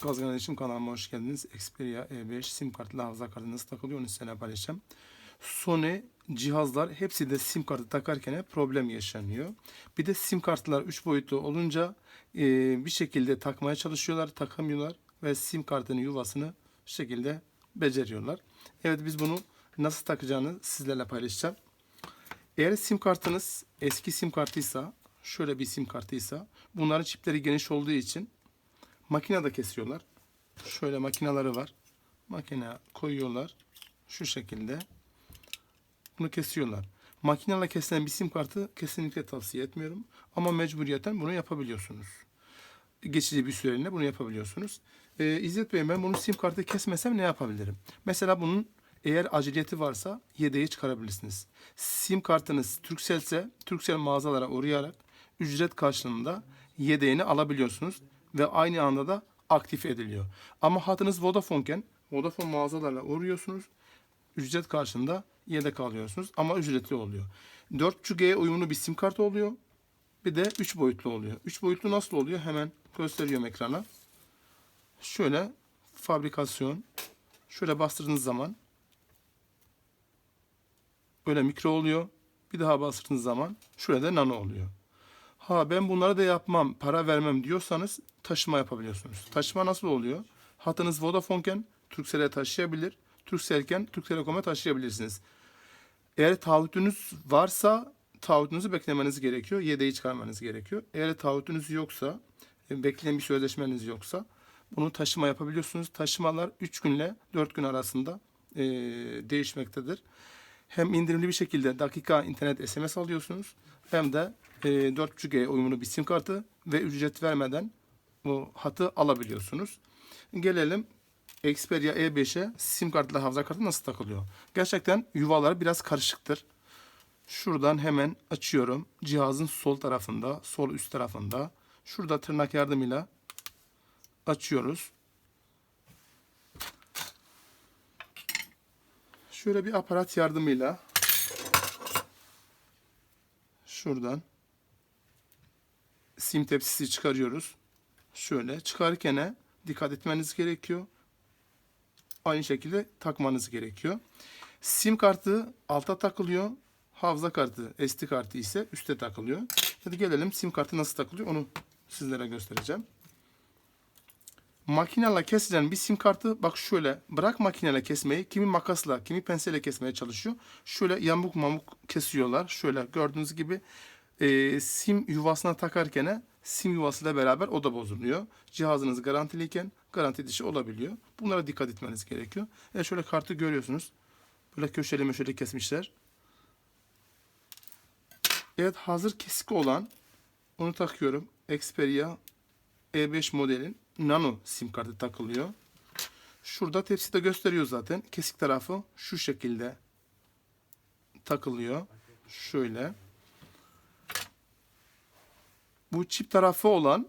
Kazgan İletişim kanalıma hoş geldiniz. Xperia E5 sim kartlı hafıza kartı nasıl takılıyor onu sizinle paylaşacağım. Sony cihazlar hepsi de sim kartı takarken problem yaşanıyor. Bir de sim kartlar 3 boyutlu olunca e, bir şekilde takmaya çalışıyorlar, takamıyorlar ve sim kartının yuvasını şu şekilde beceriyorlar. Evet biz bunu nasıl takacağını sizlerle paylaşacağım. Eğer sim kartınız eski sim kartıysa, şöyle bir sim kartıysa, bunların çipleri geniş olduğu için makinede kesiyorlar. Şöyle makineleri var. Makine koyuyorlar. Şu şekilde. Bunu kesiyorlar. Makineyle kesilen bir sim kartı kesinlikle tavsiye etmiyorum. Ama mecburiyeten bunu yapabiliyorsunuz. Geçici bir süreliğine bunu yapabiliyorsunuz. Ee, İzzet Bey ben bunu sim kartı kesmesem ne yapabilirim? Mesela bunun eğer aciliyeti varsa yedeği çıkarabilirsiniz. Sim kartınız Turkcell ise Turkcell mağazalara uğrayarak ücret karşılığında yedeğini alabiliyorsunuz ve aynı anda da aktif ediliyor. Ama hatınız Vodafone'ken Vodafone mağazalarla uğruyorsunuz. Ücret karşılığında yedek alıyorsunuz ama ücretli oluyor. 4G uyumlu bir sim kartı oluyor. Bir de 3 boyutlu oluyor. 3 boyutlu nasıl oluyor? Hemen gösteriyorum ekrana. Şöyle fabrikasyon. Şöyle bastırdığınız zaman böyle mikro oluyor. Bir daha bastırdığınız zaman şurada nano oluyor. Ha ben bunları da yapmam, para vermem diyorsanız taşıma yapabiliyorsunuz. Taşıma nasıl oluyor? Hatınız Vodafone'ken Turkcell'e taşıyabilir. Turkcell'ken Türk taşıyabilirsiniz. Eğer taahhütünüz varsa taahhütünüzü beklemeniz gerekiyor. Yedeği çıkarmanız gerekiyor. Eğer taahhütünüz yoksa, e, bekleyen bir sözleşmeniz yoksa bunu taşıma yapabiliyorsunuz. Taşımalar 3 günle 4 gün arasında e, değişmektedir. Hem indirimli bir şekilde dakika internet SMS alıyorsunuz hem de e, 4.5G uyumlu bir sim kartı ve ücret vermeden bu hatı alabiliyorsunuz. Gelelim Xperia E5'e sim kartla hafıza kartı nasıl takılıyor? Gerçekten yuvaları biraz karışıktır. Şuradan hemen açıyorum. Cihazın sol tarafında, sol üst tarafında. Şurada tırnak yardımıyla açıyoruz. Şöyle bir aparat yardımıyla şuradan sim tepsisi çıkarıyoruz. Şöyle çıkarken dikkat etmeniz gerekiyor. Aynı şekilde takmanız gerekiyor. Sim kartı alta takılıyor. Hafıza kartı, SD kartı ise üste takılıyor. Hadi gelelim sim kartı nasıl takılıyor onu sizlere göstereceğim. Makineyle kesilen bir sim kartı bak şöyle bırak makineyle kesmeyi kimi makasla kimi penselle kesmeye çalışıyor. Şöyle yamuk mamuk kesiyorlar. Şöyle gördüğünüz gibi e, sim yuvasına takarken sim yuvasıyla beraber o da bozuluyor. Cihazınız garantiliyken garanti dışı olabiliyor. Bunlara dikkat etmeniz gerekiyor. E şöyle kartı görüyorsunuz. Böyle köşeli möşeli kesmişler. Evet hazır kesik olan onu takıyorum. Xperia E5 modelin nano sim kartı takılıyor. Şurada tepside gösteriyor zaten. Kesik tarafı şu şekilde takılıyor. Şöyle. Bu çip tarafı olan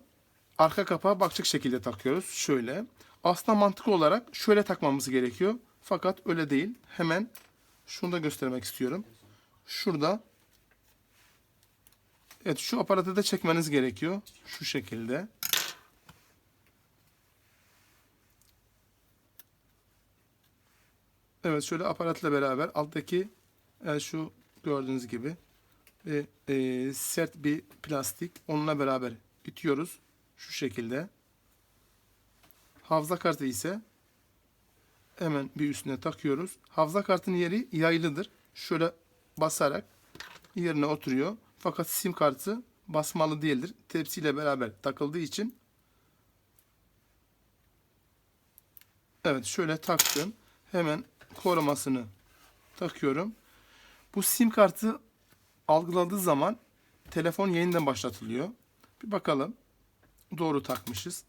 arka kapağı bakacak şekilde takıyoruz. Şöyle. Aslında mantıklı olarak şöyle takmamız gerekiyor. Fakat öyle değil. Hemen şunu da göstermek istiyorum. Şurada Evet şu aparatı da çekmeniz gerekiyor. Şu şekilde. Evet şöyle aparatla beraber alttaki yani şu gördüğünüz gibi e, e, sert bir plastik onunla beraber itiyoruz. Şu şekilde. Hafıza kartı ise hemen bir üstüne takıyoruz. Hafıza kartının yeri yaylıdır. Şöyle basarak yerine oturuyor. Fakat sim kartı basmalı değildir. Tepsiyle beraber takıldığı için Evet şöyle taktım. Hemen korumasını takıyorum. Bu sim kartı algıladığı zaman telefon yeniden başlatılıyor. Bir bakalım. Doğru takmışız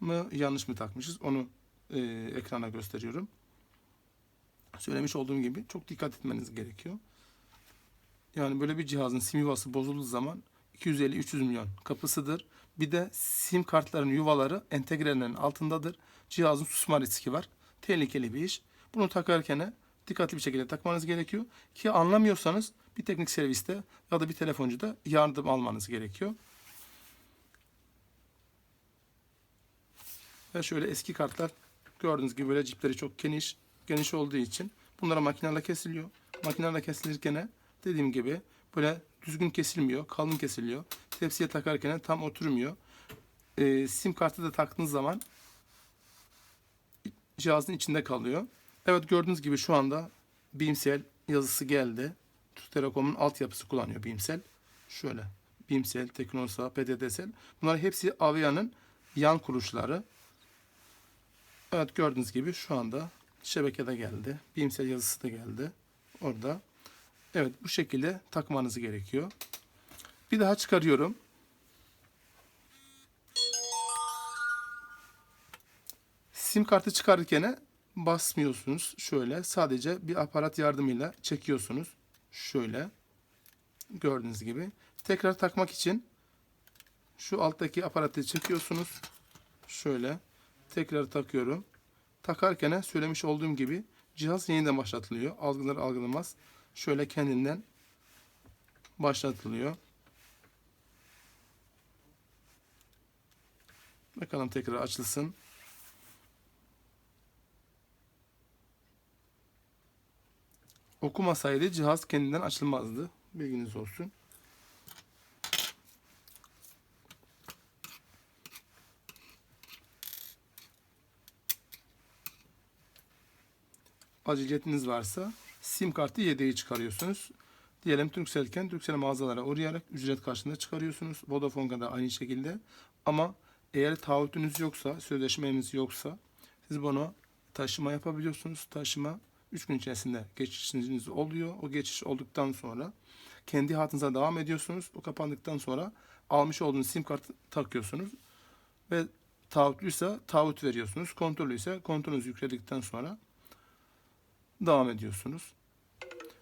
mı yanlış mı takmışız onu e, ekrana gösteriyorum. Söylemiş olduğum gibi çok dikkat etmeniz gerekiyor. Yani böyle bir cihazın sim yuvası bozulduğu zaman 250-300 milyon kapısıdır. Bir de sim kartların yuvaları entegrelerin altındadır. Cihazın susma riski var. Tehlikeli bir iş. Bunu takarken dikkatli bir şekilde takmanız gerekiyor. Ki anlamıyorsanız bir teknik serviste ya da bir telefoncuda yardım almanız gerekiyor. Ve şöyle eski kartlar gördüğünüz gibi böyle cipleri çok geniş, geniş olduğu için bunlara makinelerle kesiliyor. Makinelerle kesilirken de dediğim gibi böyle düzgün kesilmiyor, kalın kesiliyor. Tepsiye takarken tam oturmuyor. Ee, sim kartı da taktığınız zaman cihazın içinde kalıyor. Evet gördüğünüz gibi şu anda Beamsel yazısı geldi. Türk Telekom'un altyapısı kullanıyor Beamsel. Şöyle Beamsel, Teknosa, PTTSel. Bunlar hepsi Avia'nın yan kuruluşları. Evet gördüğünüz gibi şu anda şebekede geldi. Beamsel yazısı da geldi. Orada. Evet bu şekilde takmanız gerekiyor. Bir daha çıkarıyorum. Sim kartı çıkarırken basmıyorsunuz. Şöyle sadece bir aparat yardımıyla çekiyorsunuz. Şöyle gördüğünüz gibi. Tekrar takmak için şu alttaki aparatı çekiyorsunuz. Şöyle tekrar takıyorum. Takarken söylemiş olduğum gibi cihaz yeniden başlatılıyor. Algılar algılamaz. Şöyle kendinden başlatılıyor. Bakalım tekrar açılsın. Okumasaydı cihaz kendinden açılmazdı. Bilginiz olsun. Aciliyetiniz varsa sim kartı yedeği çıkarıyorsunuz. Diyelim Turkcell'ken Turkcell mağazalara uğrayarak ücret karşılığında çıkarıyorsunuz. Vodafone'da da aynı şekilde. Ama eğer taahhütünüz yoksa, sözleşmeniz yoksa siz bunu taşıma yapabiliyorsunuz. Taşıma 3 gün içerisinde geçişiniz oluyor. O geçiş olduktan sonra kendi hatınıza devam ediyorsunuz. O kapandıktan sonra almış olduğunuz sim kartı takıyorsunuz. Ve taahhütlüyse taahhüt veriyorsunuz. Kontrollüyse kontrolünüzü yükledikten sonra devam ediyorsunuz.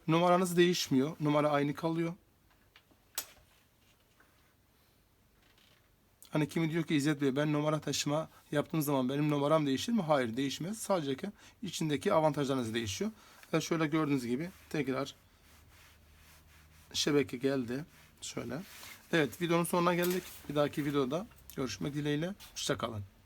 Numaranız değişmiyor. Numara aynı kalıyor. Hani kimi diyor ki İzzet Bey ben numara taşıma yaptığım zaman benim numaram değişir mi? Hayır değişmez. Sadece ki içindeki avantajlarınız değişiyor. Ve şöyle gördüğünüz gibi tekrar şebeke geldi. Şöyle. Evet videonun sonuna geldik. Bir dahaki videoda görüşmek dileğiyle. Hoşçakalın.